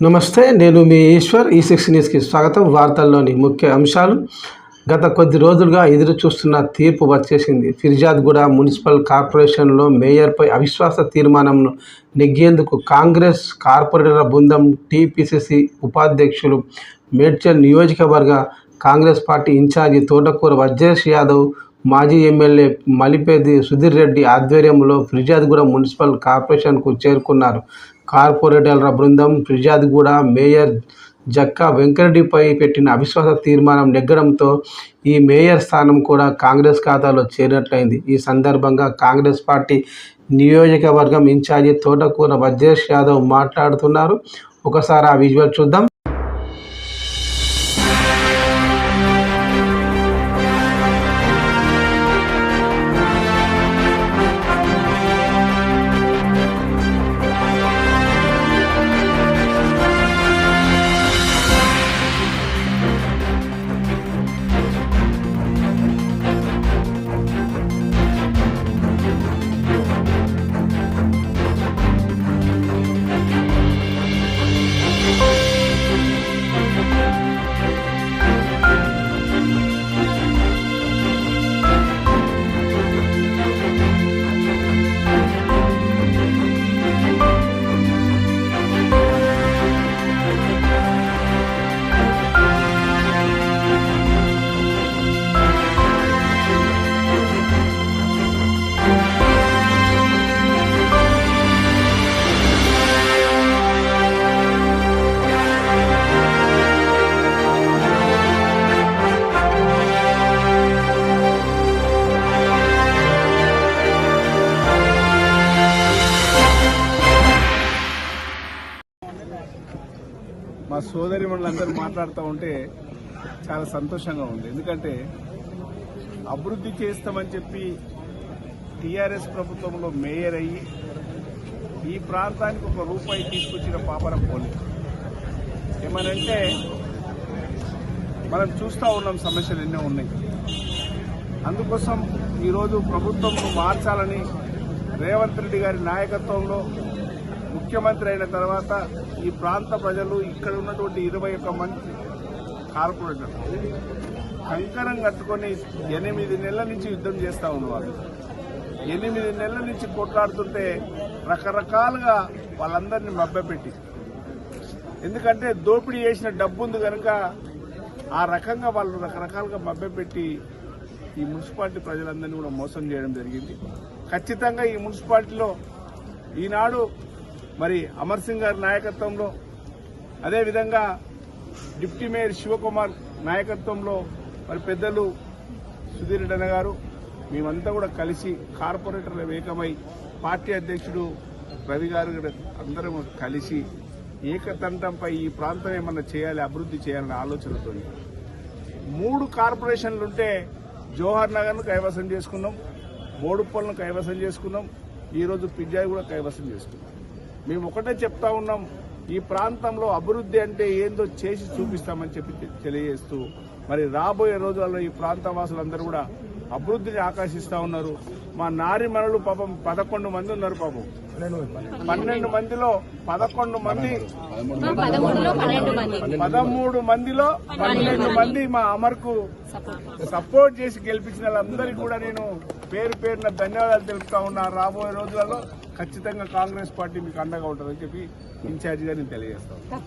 నమస్తే నేను మీ ఈశ్వర్ ఈ సిక్స్ న్యూస్కి స్వాగతం. వార్తల్లోని ముఖ్య అంశాలు. గత కొద్ది రోజులుగా ఎదురు చూస్తున్న తీర్పు వచ్చేసింది. ఫిర్జాద్గూడ మున్సిపల్ కార్పొరేషన్లో మేయర్పై అవిశ్వాస తీర్మానంను నెగ్గేందుకు కాంగ్రెస్ కార్పొరేటర్ల బృందం టీపీసీసీ ఉపాధ్యక్షులు మేడ్చల్ నియోజకవర్గ కాంగ్రెస్ పార్టీ ఇన్ఛార్జి తోటకూర వజ్రేష్ యాదవ్ మాజీ ఎమ్మెల్యే మలిపేది సుధీర్ రెడ్డి ఆధ్వర్యంలో ఫిర్జాద్గూడ మున్సిపల్ కార్పొరేషన్కు చేరుకున్నారు. కార్పొరేటర్ల బృందం ఫిర్జాద్గూడ మేయర్ జక్కా వెంకరెడ్డిపై పెట్టిన అవిశ్వాస తీర్మానం నెగ్గడంతో ఈ మేయర్ స్థానం కూడా కాంగ్రెస్ ఖాతాలో చేరినట్లయింది. ఈ సందర్భంగా కాంగ్రెస్ పార్టీ నియోజకవర్గం ఇన్ఛార్జి తోటకూర వజ్రేష్ యాదవ్ మాట్లాడుతున్నారు. ఒకసారి ఆ విజువల్ చూద్దాం. మా సోదరి అందరూ మాట్లాడుతూ ఉంటే చాలా సంతోషంగా ఉంది. ఎందుకంటే అభివృద్ధి చేస్తామని చెప్పి టీఆర్ఎస్ ప్రభుత్వంలో మేయర్ అయ్యి ఈ ప్రాంతానికి ఒక రూపాయి తీసుకొచ్చిన పాపరం పోలేదు ఏమనంటే మనం చూస్తూ ఉన్నాం సమస్యలు ఎన్నో ఉన్నాయి. అందుకోసం ఈరోజు ప్రభుత్వం మార్చాలని రేవంత్ రెడ్డి గారి నాయకత్వంలో ముఖ్యమంత్రి అయిన తర్వాత ఈ ప్రాంత ప్రజలు ఇక్కడ ఉన్నటువంటి ఇరవై ఒక్క మంది కార్పొరేటర్ కంకణం కట్టుకొని ఎనిమిది నెలల నుంచి యుద్ధం చేస్తూ ఉన్నారు. ఎనిమిది నెలల నుంచి కొట్లాడుతుంటే రకరకాలుగా వాళ్ళందరినీ మభ్యపెట్టి. ఎందుకంటే దోపిడీ చేసిన డబ్బు ఉంది కనుక ఆ రకంగా వాళ్ళు రకరకాలుగా మభ్యపెట్టి ఈ మున్సిపాలిటీ ప్రజలందరినీ కూడా మోసం చేయడం జరిగింది. ఖచ్చితంగా ఈ మున్సిపాలిటీలో ఈనాడు మరి అమర్ సింగ్ గారి నాయకత్వంలో అదేవిధంగా డిప్యూటీ మేయర్ శివకుమార్ నాయకత్వంలో మరి పెద్దలు సుధీర్ రెడ్డి గారు మేమంతా కూడా కలిసి కార్పొరేటర్ల ఏకమై పార్టీ అధ్యక్షుడు రవి గారు అందరం కలిసి ఏకతండంపై ఈ ప్రాంతం ఏమన్నా చేయాలి అభివృద్ధి చేయాలనే ఆలోచనతో మూడు కార్పొరేషన్లుంటే జవహర్ నగర్ను కైవసం చేసుకున్నాం బోడుప్పలను కైవసం చేసుకున్నాం ఈరోజు పిజ్జాయి కూడా కైవసం చేసుకున్నాం. మేము ఒకటే చెప్తా ఉన్నాం ఈ ప్రాంతంలో అభివృద్ధి అంటే ఏందో చేసి చూపిస్తామని చెప్పి తెలియజేస్తూ మరి రాబోయే రోజుల్లో ఈ ప్రాంత వాసులందరూ కూడా అభివృద్ధిని ఆకాశిస్తా ఉన్నారు. మా నారి మనలు పాపం పదకొండు మంది ఉన్నారు పాపం పన్నెండు మందిలో పదకొండు మంది పదమూడు మందిలో పన్నెండు మంది మా అమర్కు సపోర్ట్ చేసి గెలిపించిన వాళ్ళందరికీ కూడా నేను పేరు పేరున ధన్యవాదాలు తెలుపుతా ఉన్నా. రాబోయే రోజులలో ఖచ్చితంగా కాంగ్రెస్ పార్టీ మీకు అండగా ఉంటుందని చెప్పి ఇన్ఛార్జిగా నేను తెలియజేస్తాను